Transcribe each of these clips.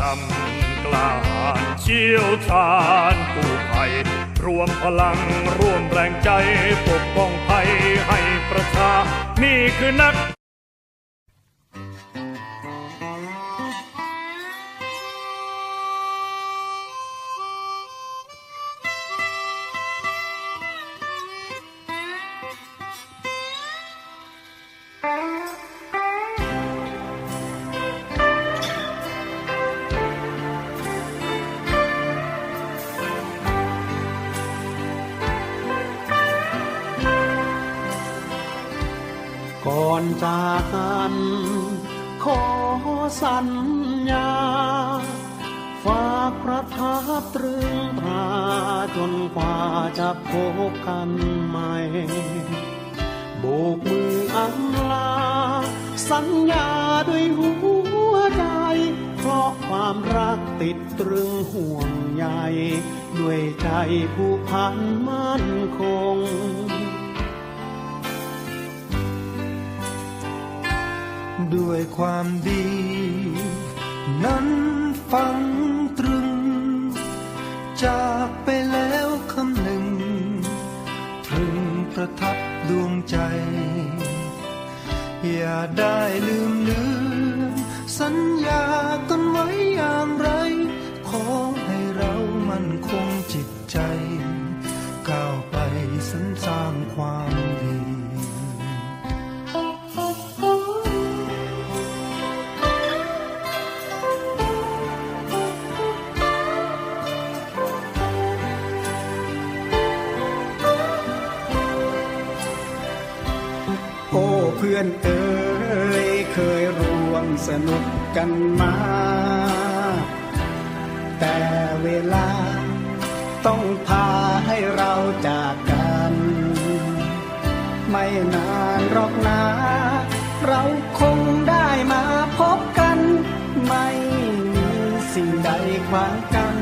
ธรรมกล้าหาญเชี่ยวชาญกู้ภัยรวมพลังร่วมแรงใจปกป้องภัยให้ประชา นี่คือนัก ก่อนจากกันขอสัญญา ฝากประทับตรึงตราจนกว่าจะพบกันใหม่โบกมืออำลา สัญญาด้วยหัวใจ เพราะความรักติดตรึงห่วงใยด้วยใจผู้พันมั่นคง ด้วยความดี นั้นฟังตรึง จากไปแล้วคำหนึ่งตรึงประทับดวงใจ อย่าได้ลืมเลือนสัญญ พื่อนเอ๋ยเคยร่วมสนุกกันมา แต่เวลาต้องพาให้เราจากกัน ไม่นานหรอกนะ เราคงได้มาพบกัน ไม่มีสิ่งใดขวางกัน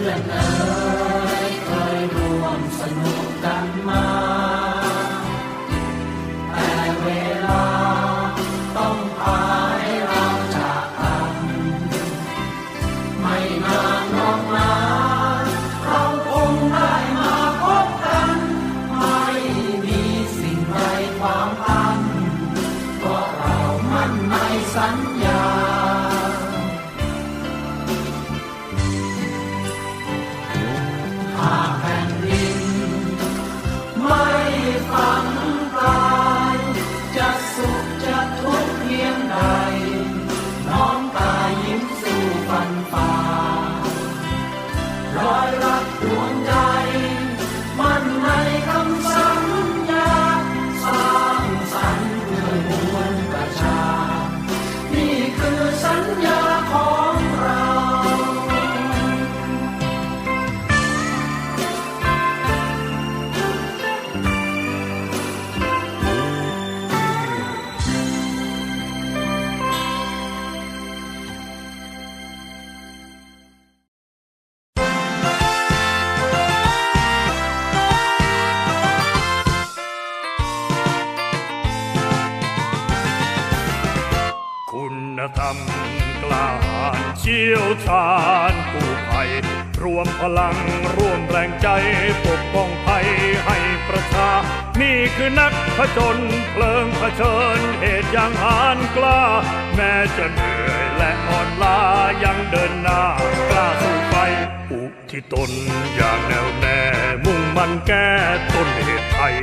ไคุณธรรมกล้าหาญเชี่ยวชาญกู้ภัยรวมพลังร่วมแรงใจปกป้องภัยให้ประชา นี่คือนักผจญเพลิงเผชิญเหตุอย่างหานกล้า แม้จะเหนื่อยและอ่อนล้ายังเดินหน้ากล้าสู้ไปอุทิตนอย่างแน่วแน่มุ่งมั่นแก้ต้นเหตุไทย